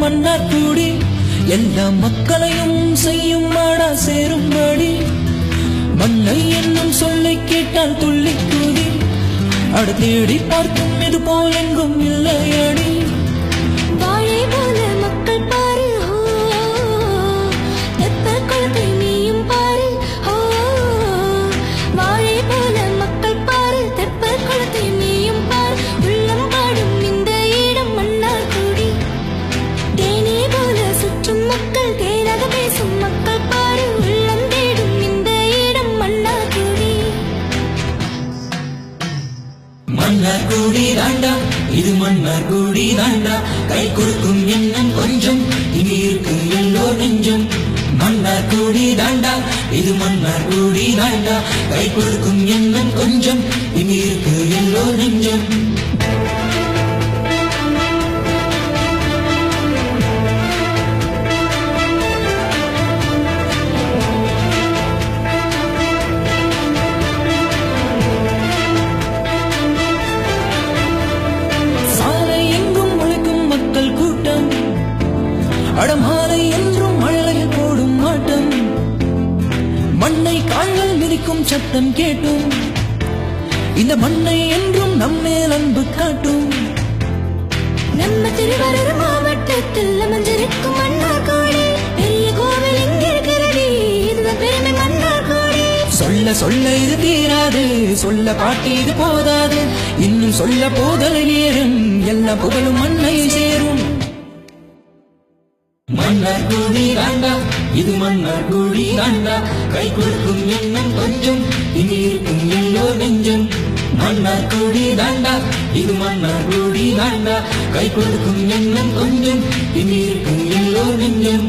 மன்னார் கூடி எல்லா மக்களையும் செய்யும் மாடா சேரும்படி மண்ணை என்னும் சொல்லை கேட்டால் துள்ளி கூடி அடுத்தேடி தேடி பார்க்கும் இது போல் எங்கும் இல்லையடி. குடி தாண்டா. இது மன்னர் குடி தாண்டா. கை கொடுக்கும் எண்ணம் கொஞ்சம். இனி இருக்கும் எல்லோர் நெஞ்சம். மன்னர் குடி தாண்டா. இது மன்னர் குடி தாண்டா. கை கொடுக்கும் எண்ணம் கொஞ்சம். இனி இருக்கு எல்லோர் நெஞ்சம். அடமாலை என்றும் மழலையில் போடும் ஆட்டம். மண்ணை கால்கள் மிதிக்கும் சத்தம் கேட்டும். இந்த மண்ணை என்றும் நம்மேல் அன்பு காட்டும். நம்ம திருவாரூர் மாவட்டத்தில் அமைஞ்சிருக்கும் மன்னார் கோடி பெரிய கோவில் எங்க இருக்கிறது? இதுதான் பெருமை மன்னார் கோடி. சொல்ல சொல்ல இது தீராது சொல்ல பாட்டு இது போதாது. இன்னும் சொல்ல போதல் நேரும் எல்லா புகழும் மண்ணை சேரும் மன்னர் கூடி தாண்டா இது மன்னர் கூடி தாண்டா. கை கொடுக்கும் எண்ணம் கொஞ்சம் இனி இருக்கும் எல்லோ நெஞ்சம். மன்னர் கூடி தாண்டா இது மன்னர் கூடி தாண்டா. கை கொடுக்கும் எண்ணம் கொஞ்சம் இனி இருக்கும் எல்லோ நெஞ்சம்.